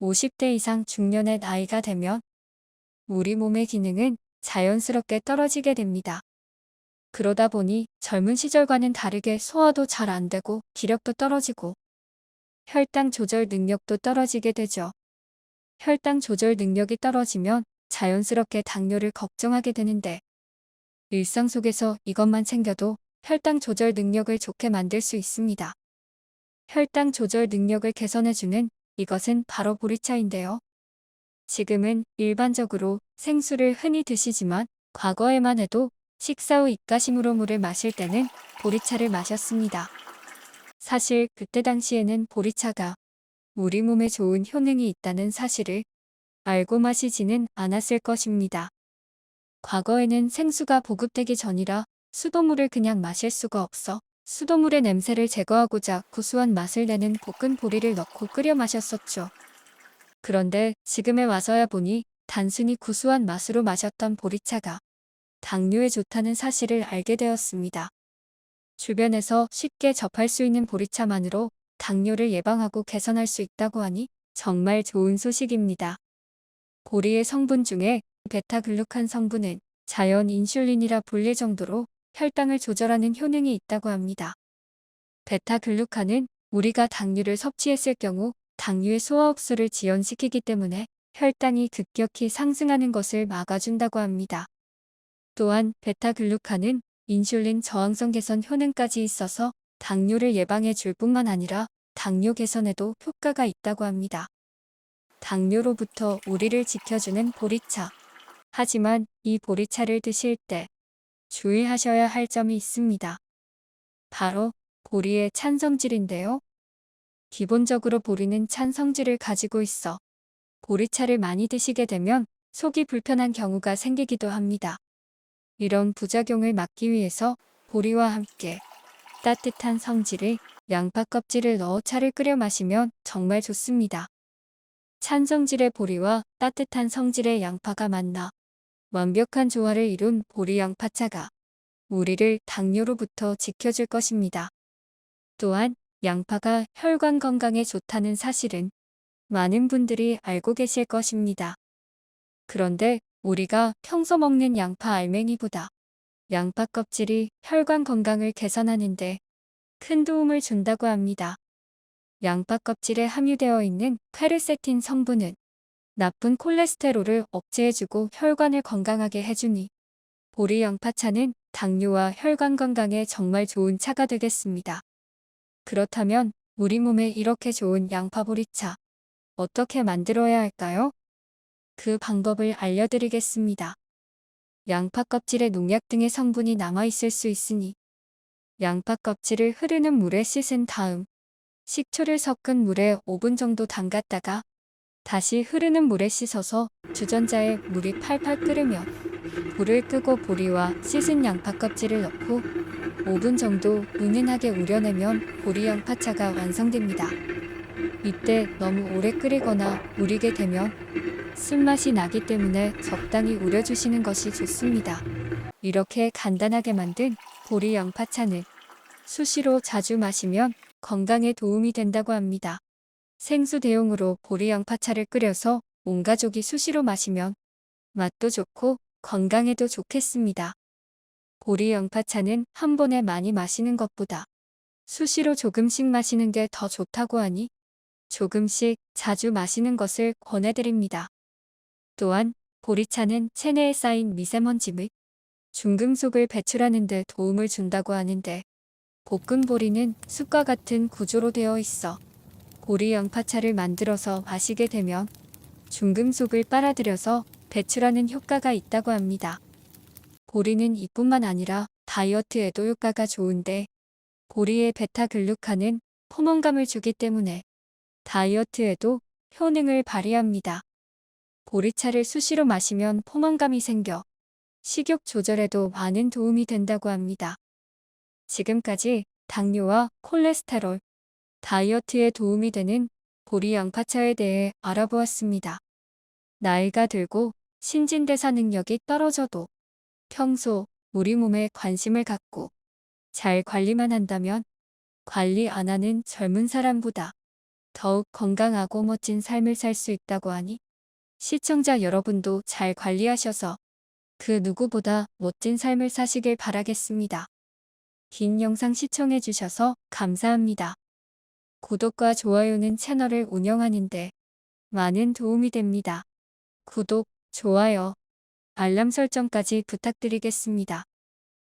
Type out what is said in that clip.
50대 이상 중년의 나이가 되면 우리 몸의 기능은 자연스럽게 떨어지게 됩니다. 그러다 보니 젊은 시절과는 다르게 소화도 잘 안 되고 기력도 떨어지고 혈당 조절 능력도 떨어지게 되죠. 혈당 조절 능력이 떨어지면 자연스럽게 당뇨를 걱정하게 되는데 일상 속에서 이것만 챙겨도 혈당 조절 능력을 좋게 만들 수 있습니다. 혈당 조절 능력을 개선해주는 이것은 바로 보리차인데요. 지금은 일반적으로 생수를 흔히 드시지만 과거에만 해도 식사 후 입가심으로 물을 마실 때는 보리차를 마셨습니다. 사실 그때 당시에는 보리차가 우리 몸에 좋은 효능이 있다는 사실을 알고 마시지는 않았을 것입니다. 과거에는 생수가 보급되기 전이라 수돗물을 그냥 마실 수가 없어 수돗물의 냄새를 제거하고자 구수한 맛을 내는 볶은 보리를 넣고 끓여 마셨었죠. 그런데 지금에 와서야 보니 단순히 구수한 맛으로 마셨던 보리차가 당뇨에 좋다는 사실을 알게 되었습니다. 주변에서 쉽게 접할 수 있는 보리차만으로 당뇨를 예방하고 개선할 수 있다고 하니 정말 좋은 소식입니다. 보리의 성분 중에 베타글루칸 성분은 자연 인슐린이라 불릴 정도로 혈당을 조절하는 효능이 있다고 합니다. 베타글루칸은 우리가 당류를 섭취했을 경우 당류의 소화 흡수를 지연시키기 때문에 혈당이 급격히 상승하는 것을 막아준다고 합니다. 또한 베타글루칸은 인슐린 저항성 개선 효능까지 있어서 당뇨를 예방해 줄 뿐만 아니라 당뇨 개선에도 효과가 있다고 합니다. 당뇨로부터 우리를 지켜주는 보리차. 하지만 이 보리차를 드실 때 주의하셔야 할 점이 있습니다. 바로 보리의 찬성질인데요. 기본적으로 보리는 찬성질을 가지고 있어 보리차를 많이 드시게 되면 속이 불편한 경우가 생기기도 합니다. 이런 부작용을 막기 위해서 보리와 함께 따뜻한 성질의 양파 껍질을 넣어 차를 끓여 마시면 정말 좋습니다. 찬 성질의 보리와 따뜻한 성질의 양파가 만나 완벽한 조화를 이룬 보리 양 파차가 우리를 당뇨로부터 지켜줄 것입니다. 또한 양파가 혈관 건강에 좋다는 사실은 많은 분들이 알고 계실 것입니다. 그런데 우리가 평소 먹는 양파 알맹이보다 양파 껍질이 혈관 건강을 개선하는데 큰 도움을 준다고 합니다. 양파 껍질에 함유되어 있는 페르세틴 성분은 나쁜 콜레스테롤을 억제해주고 혈관을 건강하게 해주니 보리 양파차는 당뇨와 혈관 건강에 정말 좋은 차가 되겠습니다. 그렇다면 우리 몸에 이렇게 좋은 양파 보리차 어떻게 만들어야 할까요? 그 방법을 알려드리겠습니다. 양파 껍질에 농약 등의 성분이 남아있을 수 있으니 양파 껍질을 흐르는 물에 씻은 다음 식초를 섞은 물에 5분 정도 담갔다가 다시 흐르는 물에 씻어서 주전자에 물이 팔팔 끓으면 불을 끄고 보리와 씻은 양파 껍질을 넣고 5분 정도 은은하게 우려내면 보리 양파차가 완성됩니다. 이때 너무 오래 끓이거나 우리게 되면 쓴맛이 나기 때문에 적당히 우려주시는 것이 좋습니다. 이렇게 간단하게 만든 보리 양파차는 수시로 자주 마시면 건강에 도움이 된다고 합니다. 생수 대용으로 보리 양파차를 끓여서 온 가족이 수시로 마시면 맛도 좋고 건강에도 좋겠습니다. 보리 양파차는 한 번에 많이 마시는 것보다 수시로 조금씩 마시는 게 더 좋다고 하니 조금씩 자주 마시는 것을 권해드립니다. 또한 보리차는 체내에 쌓인 미세먼지 및 중금속을 배출하는 데 도움을 준다고 하는데 볶은 보리는 숲과 같은 구조로 되어 있어 보리 양파차를 만들어서 마시게 되면 중금속을 빨아들여서 배출하는 효과가 있다고 합니다. 보리는 이뿐만 아니라 다이어트에도 효과가 좋은데 보리의 베타글루칸은 포만감을 주기 때문에 다이어트에도 효능을 발휘합니다. 보리차를 수시로 마시면 포만감이 생겨 식욕 조절에도 많은 도움이 된다고 합니다. 지금까지 당뇨와 콜레스테롤, 다이어트에 도움이 되는 보리 양파차에 대해 알아보았습니다. 나이가 들고 신진대사 능력이 떨어져도 평소 우리 몸에 관심을 갖고 잘 관리만 한다면 관리 안 하는 젊은 사람보다 더욱 건강하고 멋진 삶을 살 수 있다고 하니 시청자 여러분도 잘 관리하셔서 그 누구보다 멋진 삶을 사시길 바라겠습니다. 긴 영상 시청해 주셔서 감사합니다. 구독과 좋아요는 채널을 운영하는데 많은 도움이 됩니다. 구독, 좋아요, 알람 설정까지 부탁드리겠습니다.